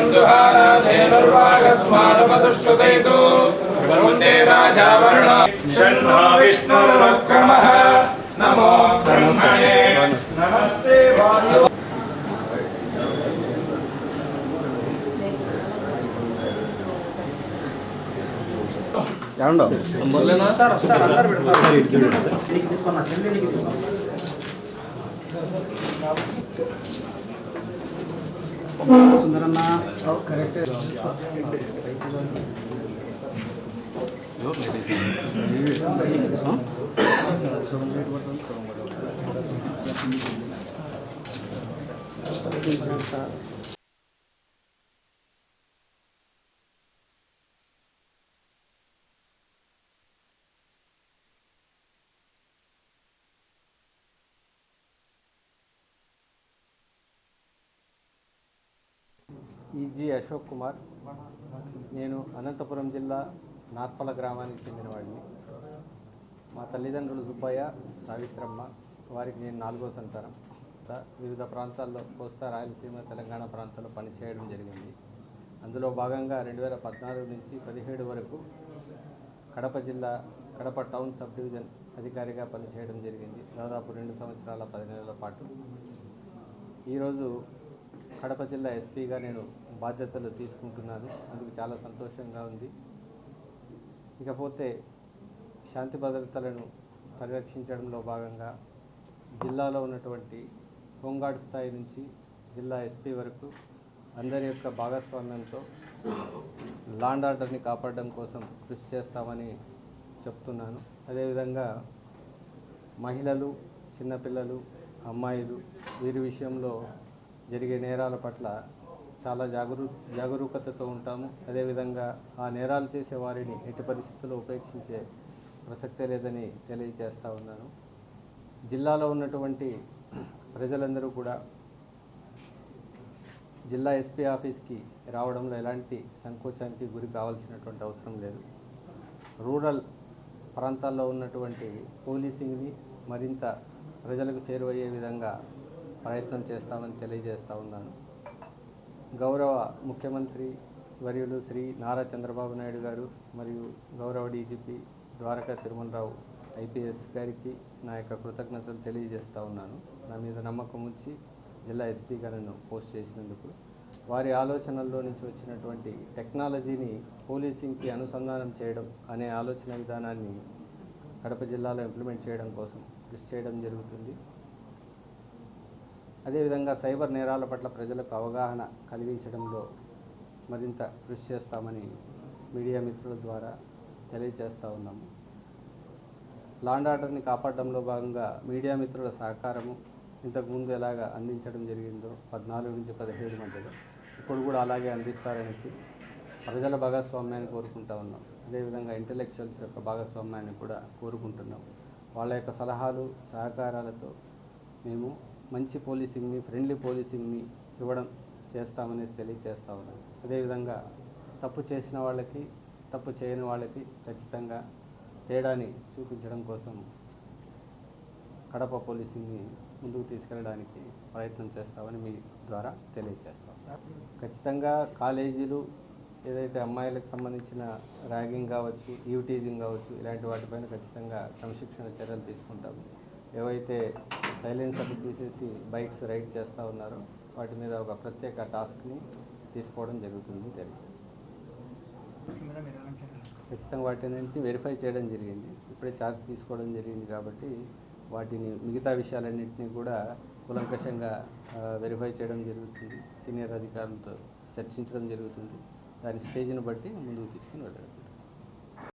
न्दुहाराधेनुर्वागस्मादपदुष्टुतैतु वरुन्दे राजावरुण षण्णो विष्णुरुक्रमः नमो ब्रह्मणे नमस्ते वायु సుందరన్న కరెక్ట్. ఈజీ అశోక్ కుమార్. నేను అనంతపురం జిల్లా నార్పల గ్రామానికి చెందినవాడిని. మా తల్లిదండ్రులు సుబ్బయ్య సావిత్రమ్మ వారికి నేను నాలుగో సంతానం. వివిధ ప్రాంతాల్లో కోస్తా రాయలసీమ తెలంగాణ ప్రాంతాల్లో పనిచేయడం జరిగింది. అందులో భాగంగా రెండు వేల పద్నాలుగు నుంచి పదిహేడు వరకు కడప జిల్లా కడప టౌన్ సబ్ డివిజన్ అధికారిగా పనిచేయడం జరిగింది. దాదాపు రెండు సంవత్సరాల పది నెలల పాటు. ఈరోజు కడప జిల్లా ఎస్పీగా నేను బాధ్యతలు తీసుకుంటున్నాను. అందుకు చాలా సంతోషంగా ఉంది. ఇకపోతే శాంతి భద్రతలను పరిరక్షించడంలో భాగంగా జిల్లాలో ఉన్నటువంటి హోంగార్డ్ స్థాయి నుంచి జిల్లా ఎస్పీ వరకు అందరి యొక్క భాగస్వామ్యంతో లాండ్ ఆర్డర్ని కాపాడడం కోసం కృషి చేస్తామని చెప్తున్నాను. అదేవిధంగా మహిళలు చిన్నపిల్లలు అమ్మాయిలు వీరి విషయంలో జరిగే నేరాల పట్ల చాలా జాగరూ జాగరూకతతో ఉంటాము. అదేవిధంగా ఆ నేరాలు చేసే వారిని ఎట్టి పరిస్థితుల్లో ఉపేక్షించే ప్రసక్తే లేదని తెలియజేస్తా ఉన్నాను. జిల్లాలో ఉన్నటువంటి ప్రజలందరూ కూడా జిల్లా ఎస్పీ ఆఫీస్కి రావడంలో ఎలాంటి సంకోచానికి గురి కావాల్సినటువంటి అవసరం లేదు. రూరల్ ప్రాంతాల్లో ఉన్నటువంటి పోలీసింగ్ని మరింత ప్రజలకు చేరువయ్యే విధంగా ప్రయత్నం చేస్తామని తెలియజేస్తా ఉన్నాను. గౌరవ ముఖ్యమంత్రి వర్యులు శ్రీ నారా చంద్రబాబు నాయుడు గారు మరియు గౌరవ డీజీపీ ద్వారకా తిరుమలరావు ఐపీఎస్ గారికి నా యొక్క కృతజ్ఞతలు తెలియజేస్తూ ఉన్నాను. నా మీద నమ్మకం ఉంచి జిల్లా ఎస్పీ గారిని పోస్ట్ చేసినందుకు. వారి ఆలోచనల్లో నుంచి వచ్చినటువంటి టెక్నాలజీని పోలీసింగ్కి అనుసంధానం చేయడం అనే ఆలోచన విధానాన్ని కడప జిల్లాలో ఇంప్లిమెంట్ చేయడం కోసం కృషి చేయడం జరుగుతుంది. అదేవిధంగా సైబర్ నేరాల పట్ల ప్రజలకు అవగాహన కలిగించడంలో మరింత కృషి చేస్తామని మీడియా మిత్రుల ద్వారా తెలియజేస్తూ ఉన్నాము. లాండ్ ఆర్డర్ని కాపాడడంలో భాగంగా మీడియా మిత్రుల సహకారము ఇంతకుముందు ఎలాగ అందించడం జరిగిందో పద్నాలుగు నుంచి పదిహేడు మధ్యలో ఇప్పుడు కూడా అలాగే అందిస్తారనేసి ప్రజల భాగస్వామ్యాన్ని కోరుకుంటా ఉన్నాం. అదేవిధంగా ఇంటలెక్చువల్స్ యొక్క భాగస్వామ్యాన్ని కూడా కోరుకుంటున్నాం. వాళ్ళ యొక్క సలహాలు సహకారాలతో మేము మంచి పోలీసింగ్ని ఫ్రెండ్లీ పోలీసింగ్ని ఇవ్వడం చేస్తామని తెలియజేస్తా ఉన్నాను. అదేవిధంగా తప్పు చేసిన వాళ్ళకి తప్పు చేయని వాళ్ళకి ఖచ్చితంగా తేడాని చూపించడం కోసం కడప పోలీసింగ్ని ముందుకు తీసుకెళ్ళడానికి ప్రయత్నం చేస్తామని మీ ద్వారా తెలియజేస్తాం ఖచ్చితంగా కాలేజీలు ఏదైతే అమ్మాయిలకు సంబంధించిన ర్యాగింగ్ కావచ్చు ఈవిటీజింగ్ కావచ్చు ఇలాంటి వాటిపైన ఖచ్చితంగా క్రమశిక్షణ చర్యలు తీసుకుంటాము. ఏవైతే సైలెన్సర్లు తీసేసి బైక్స్ రైడ్ చేస్తూ ఉన్నారో వాటి మీద ఒక ప్రత్యేక టాస్క్ని తీసుకోవడం జరుగుతుంది తెలియజేస్తాం ఖచ్చితంగా వాటిని వెరిఫై చేయడం జరిగింది. ఇప్పుడే ఛార్జ్ తీసుకోవడం జరిగింది కాబట్టి వాటిని మిగతా విషయాలన్నింటినీ కూడా కులంకషంగా వెరిఫై చేయడం జరుగుతుంది. సీనియర్ అధికారులతో చర్చించడం జరుగుతుంది. దాని స్టేజ్ని బట్టి ముందుకు తీసుకుని వెళ్ళడం.